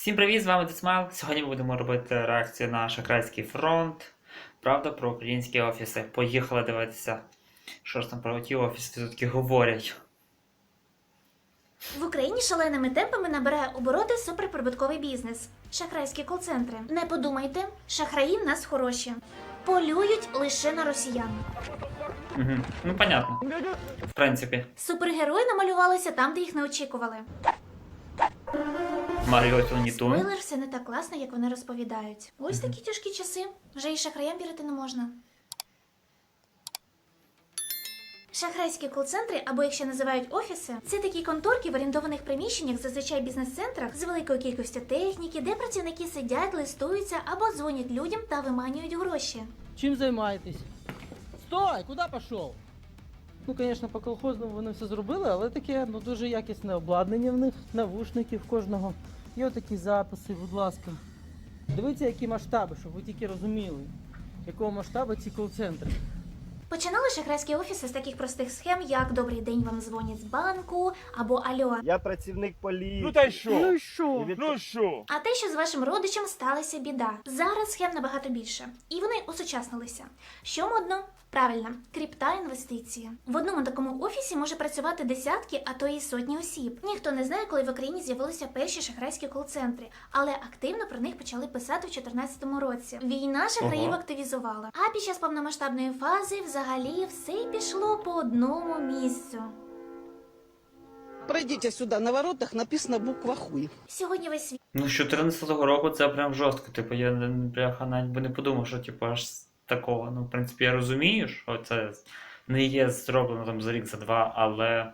Всім привіт, з вами Десмайл. Сьогодні ми будемо робити реакцію на шахрайський фронт. Правда про українські офіси. Поїхали дивитися, що ж там про ті офіси тут говорять. В Україні шаленими темпами набирає обороти суперприбутковий бізнес. Шахрайські кол-центри. Не подумайте, шахраї в нас хороші. Полюють лише на росіян. Угу. Ну, понятно. В принципі, Супергерої намалювалися там, де їх не очікували. Маріо. Спойлер, все не так класно, як вони розповідають. Ось такі тяжкі часи. Вже і шахраям вірити не можна. Шахрайські кол-центри, або їх ще називають офіси, це такі конторки в орендованих приміщеннях, зазвичай бізнес-центрах з великою кількістю техніки, де працівники сидять, листуються або дзвонять людям та виманюють гроші. Чим займаєтесь? Стой! Куди пішов? Ну, звісно, по колхозному вони все зробили, але таке ну, дуже якісне обладнання в них, навушники в кожного. І отакі записи, будь ласка. Дивіться, які масштаби, щоб ви тільки розуміли, якого масштабу ці кол-центри. Починали шахрайські офіси з таких простих схем, як Добрий день вам дзвонять з банку або Альо. Я працівник поліції. Ну та й що? І що? від- Ну що? А те, що з вашим родичем сталася біда. Зараз схем набагато більше, і вони осучаснилися. Що модно? Правильно, крипта інвестиції. В одному такому офісі може працювати десятки, а то і сотні осіб. Ніхто не знає, коли в Україні з'явилися перші шахрайські кол-центри, але активно про них почали писати в 2014 році. Війна шахраїв Ого. активізувала. А під час повномасштабної фази взагалі все пішло по одному місцю. Пройдите сюда, на воротах написано буква хуй. Сьогодні весь світ. Ну, з 14-го року це прям жорстко. Типу, я бляха навіть би не подумав, що типу аж з такого. Ну, в принципі, я розумію, що це не є зроблено там за рік, за два, але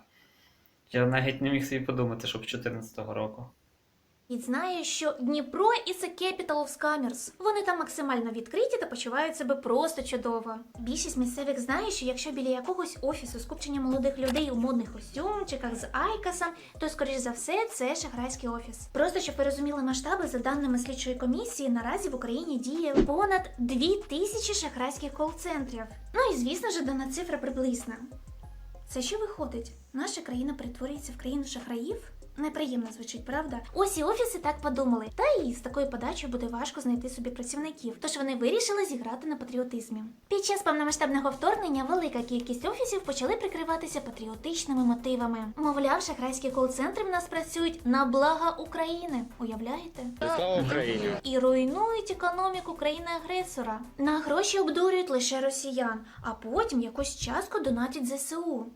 я навіть не міг собі подумати, що з 14-го року. Знає, що Дніпро is a capital of scammers. Вони там максимально відкриті та почувають себе просто чудово. Більшість місцевих знає, що якщо біля якогось офісу скупчення молодих людей у модних костюмчиках з айкасом, то скоріш за все це шахрайський офіс. Просто щоб ви розуміли масштаби, за даними слідчої комісії, наразі в Україні діє понад 2000 шахрайських кол-центрів. Ну і звісно ж, дана цифра приблизна. Це що виходить? Наша країна перетворюється в країну шахраїв? Неприємно звучить, правда? Ось і офіси так подумали. Та і з такою подачею буде важко знайти собі працівників. Тож вони вирішили зіграти на патріотизмі. Під час повномасштабного вторгнення велика кількість офісів почали прикриватися патріотичними мотивами. Мовляв, шахрайські кол-центри в нас працюють на благо України. Уявляєте? Слава Україні! і руйнують економіку країни-агресора. На гроші обдурюють лише росіян, а потім якусь частку донатять ЗСУ.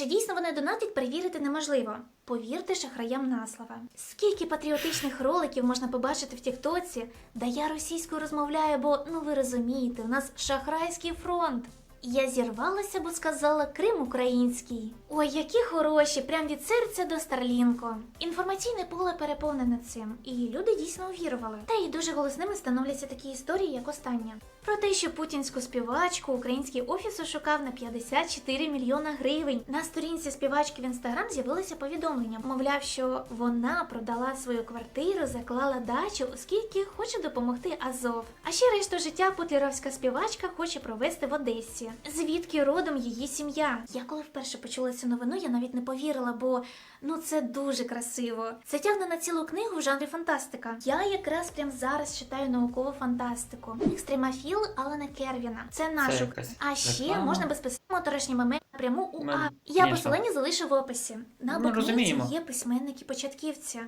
Чи дійсно вони донатять, перевірити неможливо. Повірте шахраям на слово. Скільки патріотичних роликів можна побачити в Тіктоці, да я російською розмовляю, бо ну ви розумієте, у нас шахрайський фронт. Я зірвалася, бо сказала Крим український. Ой, які хороші, прям від серця до Старлінко. Інформаційне поле переповнене цим, і люди дійсно увірували. Та й дуже голосними становляться такі історії, як остання. Про те, що путінську співачку український офіс шукав на 54 мільйона гривень. На сторінці співачки в інстаграм з'явилося повідомлення. Мовляв, що вона продала свою квартиру, заклала дачу, оскільки хоче допомогти Азов. А ще решту життя путлеровська співачка хоче провести в Одесі. Звідки родом її сім'я? Я коли вперше почула цю новину, я навіть не повірила, бо ну це дуже красиво. Це тягне на цілу книгу в жанрі фантастика. Я якраз прямо зараз читаю наукову фантастику. Екстремофіл Алана Кервіна. Це наш. А ще реклама. можна безпосередньо моторошніми меми напряму у Ми- А. Я Звісно. посилання залишу в описі. На розуміємо. є письменники-початківці.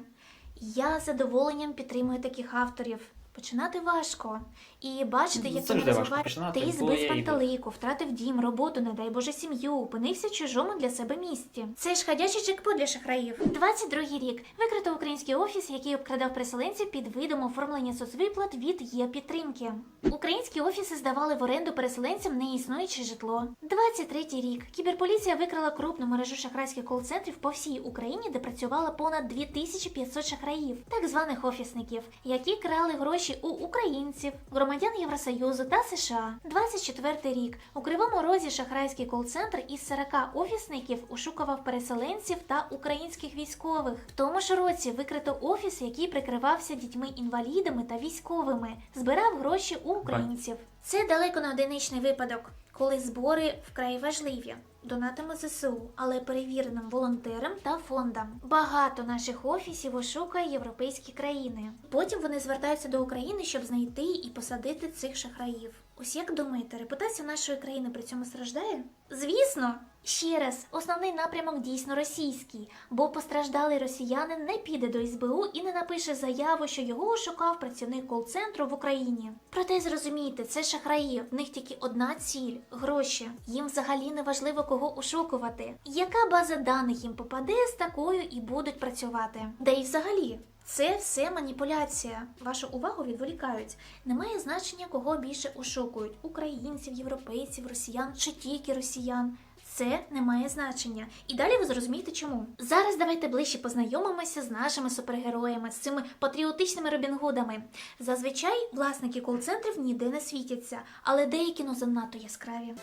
Я з задоволенням підтримую таких авторів. Починати важко. І бачити, як розвивають. починати, Ти збив пантелику, втратив дім, роботу, не дай Боже, сім'ю, опинився в чужому для себе місті. Це ж ходячий джекпот для шахраїв. 22-й рік. Викрито український офіс, який обкрадав переселенців під видом оформлення соцвиплат від є підтримки. Українські офіси здавали в оренду переселенцям неіснуюче житло. 23-й рік. Кіберполіція викрила крупну мережу шахрайських кол-центрів по всій Україні, де працювало понад 2500 шахраїв, так званих офісників, які крали гроші у українців, громадян Євросоюзу та США. 24-й рік. У Кривому Розі шахрайський кол-центр із 40 офісників ошукував переселенців та українських військових. В тому ж році викрито офіс, який прикривався дітьми-інвалідами та військовими, збирав гроші у українців. Це далеко не одиничний випадок. Коли збори вкрай важливі. Донатами ЗСУ, але перевіреним волонтерам та фондам. Багато наших офісів ошукає європейські країни. Потім вони звертаються до України, щоб знайти і посадити цих шахраїв. Ось як думаєте, репутація нашої країни при цьому страждає? Звісно. Ще раз, основний напрямок дійсно російський, бо постраждалий росіянин не піде до СБУ і не напише заяву, що його ошукав працівник кол-центру в Україні. Проте зрозумійте, це шахраї, в них тільки одна ціль гроші. Їм взагалі не важливо кого ошукувати. Яка база даних їм попаде, з такою і будуть працювати. Да і взагалі. Це все маніпуляція. Вашу увагу відволікають. Немає значення, кого більше ошукують: українців, європейців, росіян чи тільки росіян. Це не має значення. І далі ви зрозумієте чому. Зараз давайте ближче познайомимося з нашими супергероями, з цими патріотичними робінгудами. Зазвичай власники кол-центрів ніде не світяться, але деякі ну занадто яскраві.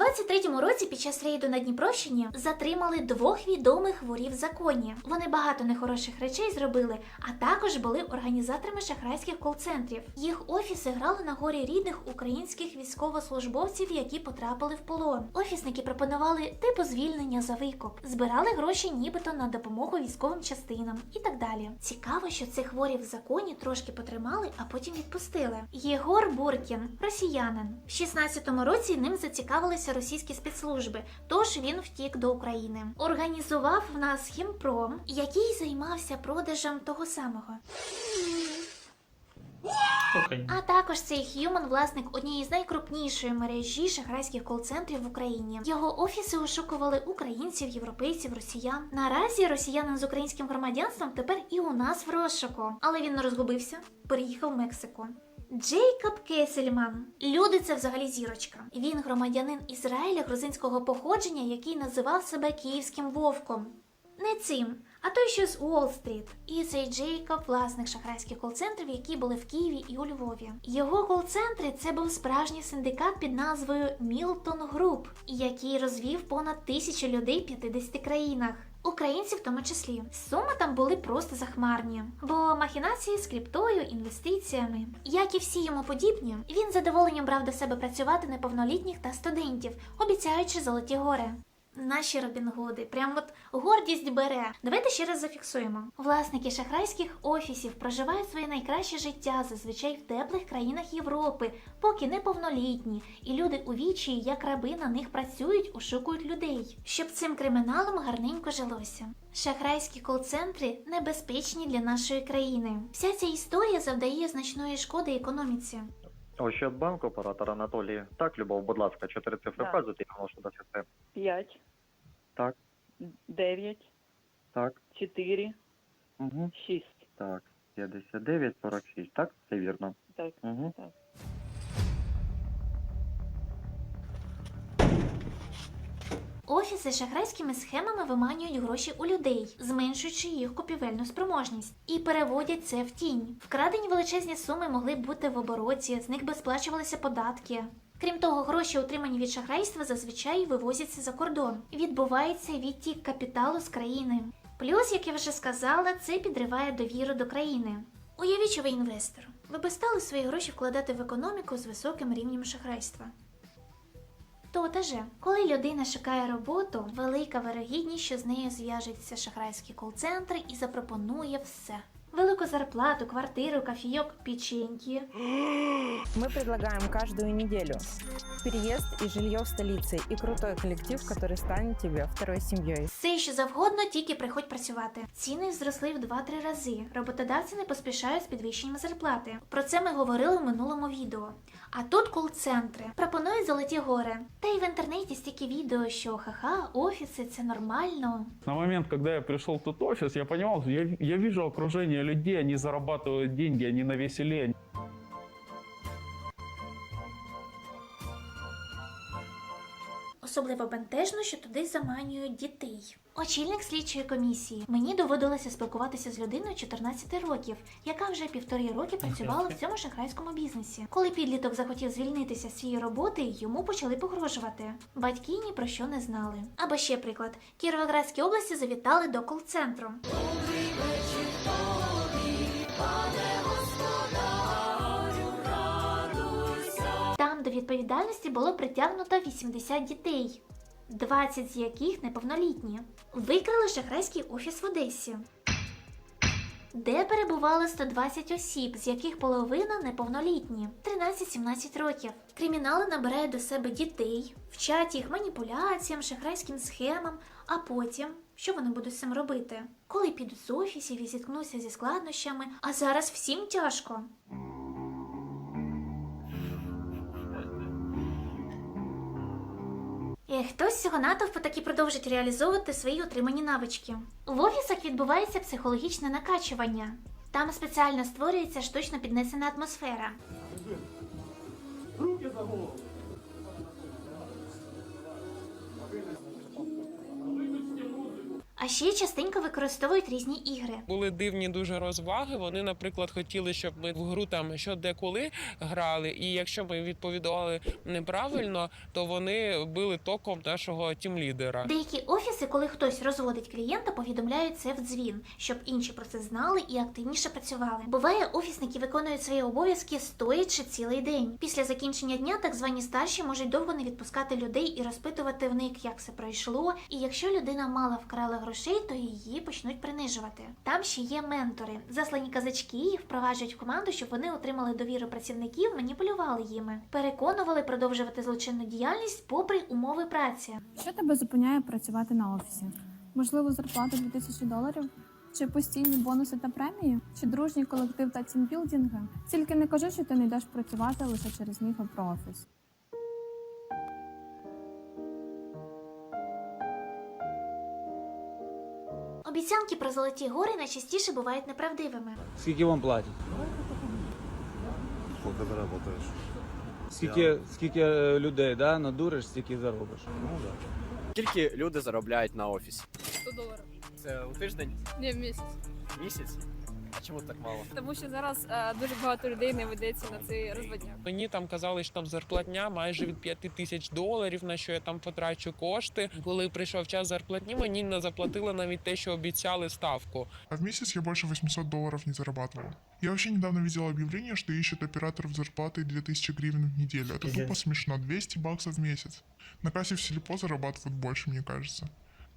23-му році під час рейду на Дніпровщині затримали двох відомих ворів законі. Вони багато нехороших речей зробили, а також були організаторами шахрайських кол-центрів. Їх офіси грали на горі рідних українських військовослужбовців, які потрапили в полон. Офісники пропонували типу звільнення за викуп, збирали гроші нібито на допомогу військовим частинам і так далі. Цікаво, що цих ворів в законі трошки потримали, а потім відпустили. Єгор Буркін, росіянин. В 16-му році ним зацікавилися російські спецслужби, тож він втік до України. Організував в нас хімпром, який займався продажем того самого. А також цей Human власник однієї з найкрупнішої мережі шахрайських кол-центрів в Україні. Його офіси ошукували українців, європейців, росіян. Наразі росіянин з українським громадянством тепер і у нас в розшуку, але він не розгубився, переїхав в Мексику. Джейкоб Кесельман. Люди це взагалі зірочка. Він громадянин Ізраїля грузинського походження, який називав себе київським вовком. Не цим, а той, що з Уолл-стріт. І цей Джейкоб, власник шахрайських кол-центрів, які були в Києві і у Львові. Його кол-центри це був справжній синдикат під назвою Мілтон Груп, який розвів понад тисячу людей в 50 країнах. Українці в тому числі. Суми там були просто захмарні, бо махінації з криптою, інвестиціями. Як і всі йому подібні, він задоволенням брав до себе працювати неповнолітніх та студентів, обіцяючи золоті гори. Наші Робінгуди, прям от гордість бере. Давайте ще раз зафіксуємо. Власники шахрайських офісів проживають своє найкраще життя зазвичай в теплих країнах Європи, поки неповнолітні, і люди у вічі, як раби, на них працюють, ошукують людей, щоб цим криміналом гарненько жилося. Шахрайські кол-центри небезпечні для нашої країни. Вся ця історія завдає значної шкоди економіці. Ощадбанк, оператор Анатолій. Так, Любов, будь ласка, чотири цифри Да. вказуйте, я можу до системи. П'ять. Так. Дев'ять. Так. Чотири. Угу. Шість. Так. 59, 46. Так, це вірно. Так. Угу. Офіси шахрайськими схемами виманюють гроші у людей, зменшуючи їх купівельну спроможність, і переводять це в тінь. Вкрадені величезні суми могли бути в обороті, з них би сплачувалися податки. Крім того, гроші, отримані від шахрайства, зазвичай вивозяться за кордон. Відбувається відтік капіталу з країни. Плюс, як я вже сказала, це підриває довіру до країни. Уявіть, що ви інвестор. Ви би стали свої гроші вкладати в економіку з високим рівнем шахрайства. То коли людина шукає роботу, велика вирогідність, що з нею зв'яжеться шахрайський кол-центр і запропонує все. Велику зарплату, квартиру, кофійок, печеньки. Мы предлагаем каждую неделю переезд и жилье в столице и крутой коллектив, который станет тебе второй семьей. Все, що завгодно, тільки приходь працювати. Ціни зросли в 2-3 рази. Роботодавці не поспішають з підвищенням зарплати. Про це ми говорили в минулому відео. А тут кол-центри пропонують золоті гори. Та й в інтернеті стільки відео, що ха-ха, офіси це нормально. На момент, когда я пришел в тот офис, я понимал, я, я вижу окружение людей, они зарабатывают деньги, они на веселе. Особливо бентежно, що туди заманюють дітей. Очільник слідчої комісії. Мені доводилося спілкуватися з людиною 14 років, яка вже півтори роки працювала в цьому шахрайському бізнесі. Коли підліток захотів звільнитися з цієї роботи, йому почали погрожувати. Батьки ні про що не знали. Або ще приклад: Кіровоградській області завітали до кол-центру. Відповідальності було притягнуто 80 дітей, 20 з яких неповнолітні. Викрили шахрайський офіс в Одесі, де перебувало 120 осіб, з яких половина неповнолітні 13-17 років. Кримінали набирають до себе дітей, вчать їх маніпуляціям, шахрайським схемам, а потім. Що вони будуть з цим робити? Коли підуть з офісів і зіткнуться зі складнощами, а зараз всім тяжко. Хтось з цього натовпу таки продовжить реалізовувати свої отримані навички. В офісах відбувається психологічне накачування. Там спеціально створюється штучно піднесена атмосфера. А ще частенько використовують різні ігри. були дивні дуже розваги. Вони, наприклад, хотіли, щоб ми в гру там що де коли грали. І якщо ми відповідали неправильно, то вони били током нашого тімлідера. Деякі офіси, коли хтось розводить клієнта, повідомляють це в дзвін, щоб інші про це знали і активніше працювали. Буває, офісники виконують свої обов'язки стоячи цілий день. Після закінчення дня так звані старші можуть довго не відпускати людей і розпитувати в них, як все пройшло. І якщо людина мало вкрала грошей, то її почнуть принижувати. Там ще є ментори, заслані казачки, їх впроваджують в команду, щоб вони отримали довіру працівників, маніпулювали їми, переконували продовжувати злочинну діяльність попри умови праці. Що тебе зупиняє працювати на офісі? Можливо, зарплата 2000 доларів? Чи постійні бонуси та премії? Чи дружній колектив та тімбілдинги? Тільки не кажи, що ти не йдеш працювати лише через міфи про офіс. Обіцянки про золоті гори найчастіше бувають неправдивими. Скільки вам платять? Сколько ты работаешь? Скільки, скільки е, людей да, надуриш, стільки заробиш. Ну да. Скільки люди заробляють на офісі? 100 доларів. Це у тиждень, Ні, в місяць. місяць? А чому так мало? Тому що зараз е, дуже багато людей не ведеться на цей розводняк. Мені там казали, що там зарплатня майже від 5 тисяч доларів, на що я там потрачу кошти. Коли прийшов час зарплатні, мені не заплатили навіть те, що обіцяли ставку. А в месяц я больше 800 долларов не зарабатывал. Я вообще недавно видел объявление, что ищут операторов с зарплатой 2000 гривен в неделю. Это Пиздец. тупо смешно. 200 баксов в месяц. На кассе в Сельпо зарабатывают больше, мне кажется.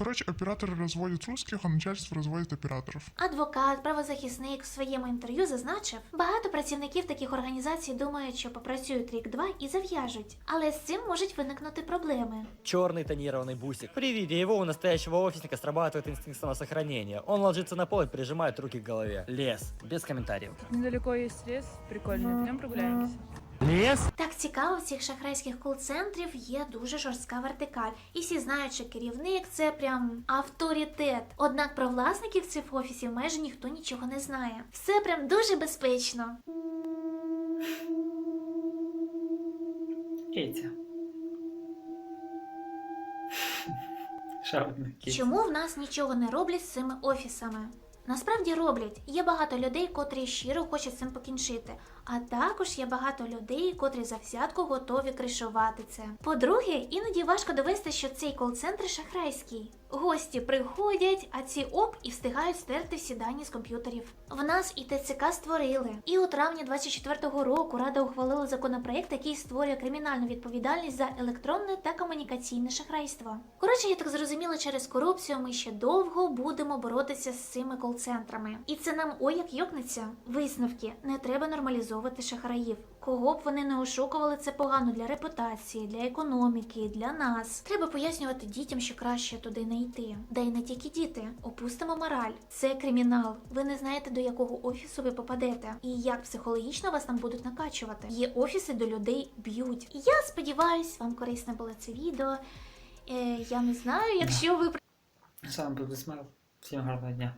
Короче, операторы разводят русских, а начальство разводит операторов. Адвокат, правозахисник в своєму інтерв'ю зазначив, багато працівників таких організацій думають, що попрацюють рік-два і зав'яжуть, але з цим можуть виникнути проблеми. Черный тонированный бусик. При виде его у настоящего офисника срабатывает инстинкт самосохранения. Он ложится на пол и прижимает руки к голове. Лес. Без комментариев. Недалеко є ліс, прикольний, в ньому прогуляємося. Так цікаво, в цих шахрайських кол-центрів є дуже жорстка вертикаль, і всі знають, що керівник це прям авторитет. Однак про власників цих офісів майже ніхто нічого не знає. Все прям дуже безпечно. Киця. Чому в нас нічого не роблять з цими офісами? Насправді роблять. Є багато людей, котрі щиро хочуть цим покінчити. А також є багато людей, котрі за готові кришувати це. По-друге, іноді важко довести, що цей кол-центр шахрайський. Гості приходять, а ці оп і встигають стерти всі дані з комп'ютерів. В нас і ТЦК створили. І у травні 24-го року Рада ухвалила законопроект, який створює кримінальну відповідальність за електронне та комунікаційне шахрайство. Коротше, я так зрозуміла, через корупцію ми ще довго будемо боротися з цими кол-центрами. І це нам ой як йокнеться. Висновки не треба нормалізовувати шахраїв. Кого б вони не ошукували, це погано для репутації, для економіки, для нас. Треба пояснювати дітям, що краще туди не йти. Да й не тільки діти. Опустимо мораль. Це кримінал. Ви не знаєте, до якого офісу ви попадете, і як психологічно вас там будуть накачувати. Є офіси, до людей б'ють. Я сподіваюсь, вам корисне було це відео. Е, я не знаю, якщо ви вами був. Всім гарного дня.